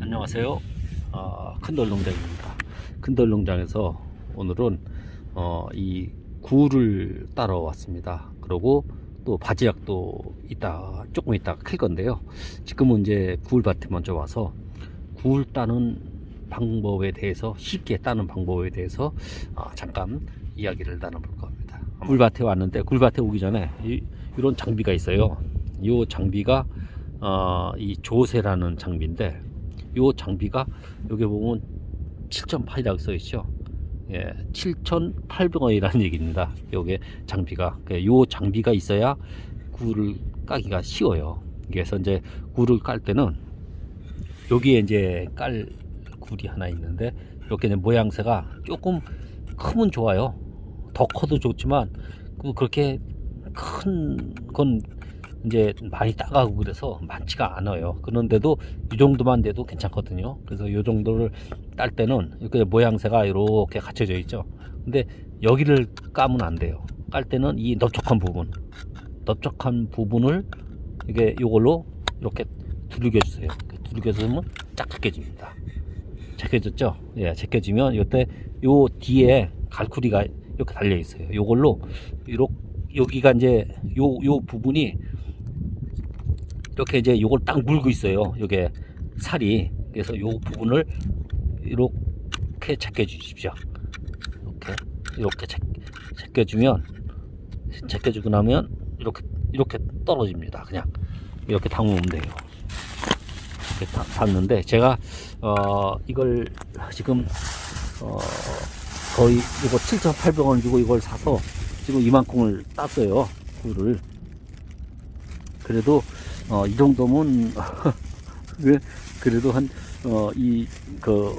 안녕하세요. 어, 큰돌농장입니다. 큰돌농장에서 오늘은 어, 이 굴을 따러 왔습니다. 그리고 또 바지락도 이따 조금 이따 클 건데요. 지금은 이제 굴밭에 먼저 와서 굴 따는 방법에 대해서 쉽게 따는 방법에 대해서 어, 잠깐 이야기를 나눠볼 겁니다. 굴밭에 왔는데 굴밭에 오기 전에 이, 이런 장비가 있어요. 이 장비가 어, 이 조세라는 장비인데 이 장비가 여기 보면 7.8이라고 써 있죠. 예, 7,800원이라는 얘기입니다. 요게 장비가. 요 장비가 있어야 굴을 까기가 쉬워요. 그래서 이제 굴을 깔 때는 여기에 이제 깔 굴이 하나 있는데 이렇게 모양새가 조금 크면 좋아요. 더 커도 좋지만 그 그렇게 큰 건 이제 많이 따가고 그래서 많지가 않아요. 그런데도 이 정도만 돼도 괜찮거든요. 그래서 이 정도를 딸 때는 이렇게 모양새가 이렇게 갖춰져 있죠. 근데 여기를 까면 안 돼요. 깔 때는 이 넓적한 부분, 넓적한 부분을 이게 요걸로 이렇게 두들겨 주세요. 두들겨 주면 쫙 제껴집니다. 제껴졌죠? 예, 제껴지면 이때 요 뒤에 갈쿠리가 이렇게 달려 있어요. 요걸로 이렇게 여기가 이제 요 요 부분이 이렇게 이제 요걸 딱 물고 있어요. 요게 살이. 그래서 요 부분을 이렇게 제껴 주십시오. 이렇게 이렇게 제, 제껴 주면 제껴 주고 나면 이렇게 이렇게 떨어집니다. 그냥 이렇게 담으면 돼요. 이렇게 다- 담는데 제가 어 이걸 지금 어 거의 이거 7,800원 주고 이걸 사서 지금 이만큼을 땄어요. 굴을. 그래도 어, 이 정도면 그- 그래도 한 어, 이 그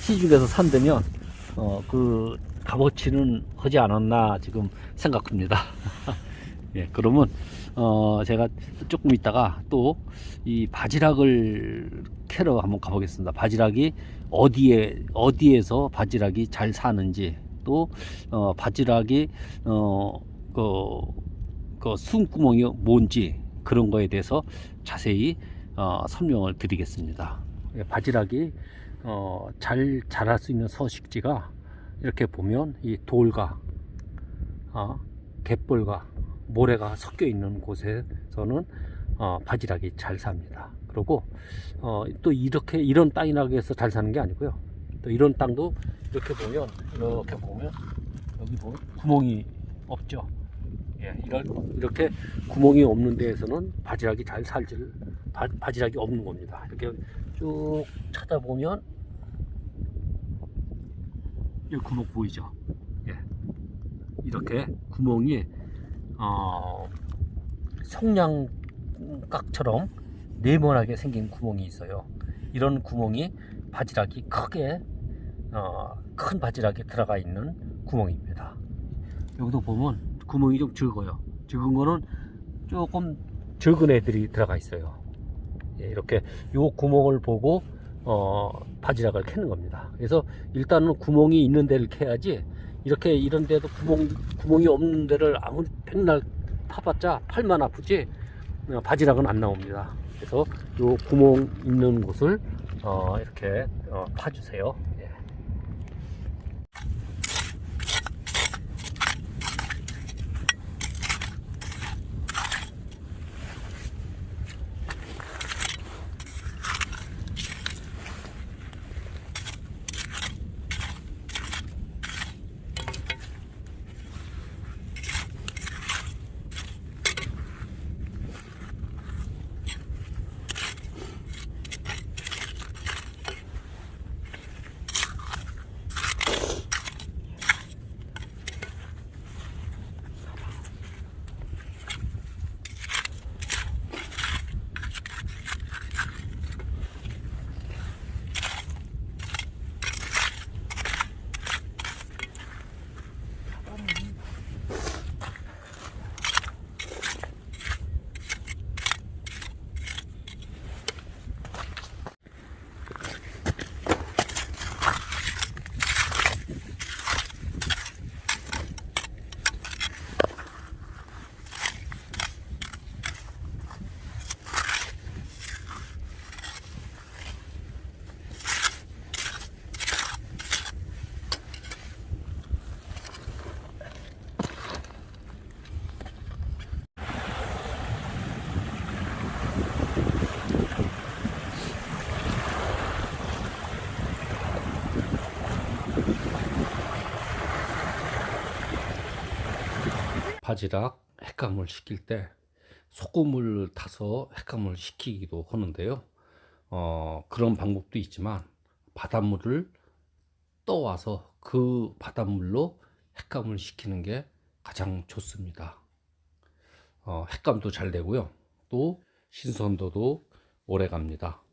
시중에서 산다면 어, 그 값어치는 하지 않았나 지금 생각합니다. 예, 그러면 어, 제가 조금 있다가 또 이 바지락을 캐러 한번 가보겠습니다. 바지락이 어디에 어디에서 바지락이 잘 사는지 또 어, 바지락이 어 그 그 숨구멍이 뭔지 그런 거에 대해서 자세히 어, 설명을 드리겠습니다. 예, 바지락이 어, 잘 자랄 수 있는 서식지가 이렇게 보면 이 돌과 어, 갯벌과 모래가 섞여 있는 곳에서는 어, 바지락이 잘 삽니다. 그리고 어, 또 이렇게 이런 땅이라고 해서 잘 사는 게 아니고요. 또 이런 땅도 이렇게 보면 이렇게 보면 여기 구멍이 없죠. 예, 이런 이렇게 구멍이 없는 데에서는 바지락이 잘 살지를 바, 바지락이 없는 겁니다. 이렇게 쭉 찾아보면 이 구멍 보이죠? 예, 이렇게 구멍이 어, 성냥각처럼 네모나게 생긴 구멍이 있어요. 이런 구멍이 바지락이 크게 어, 큰 바지락이 들어가 있는 구멍입니다. 여기도 보면 구멍이 좀 적어요. 적은 거는 조금 적은 애들이 들어가 있어요. 예, 이렇게 요 구멍을 보고 어, 바지락을 캐는 겁니다. 그래서 일단은 구멍이 있는 데를 캐야지 이렇게 이런 데도 구멍 구멍이 없는 데를 아무 백날 파봤자 팔만 아프지 어, 바지락은 안 나옵니다. 그래서 요 구멍 있는 곳을 어, 이렇게 어, 파주세요. 바지락 핵감을 시킬 때 소금을 타서 핵감을 시키기도 하는데요. 어, 그런 방법도 있지만 바닷물을 떠와서 그 바닷물로 핵감을 시키는 게 가장 좋습니다. 어, 핵감도 잘 되고요. 또 신선도도 오래 갑니다.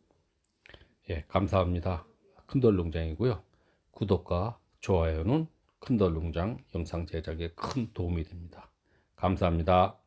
예, 감사합니다. 큰돌농장이고요. 구독과 좋아요는 큰돌농장 영상 제작에 큰 도움이 됩니다. 감사합니다.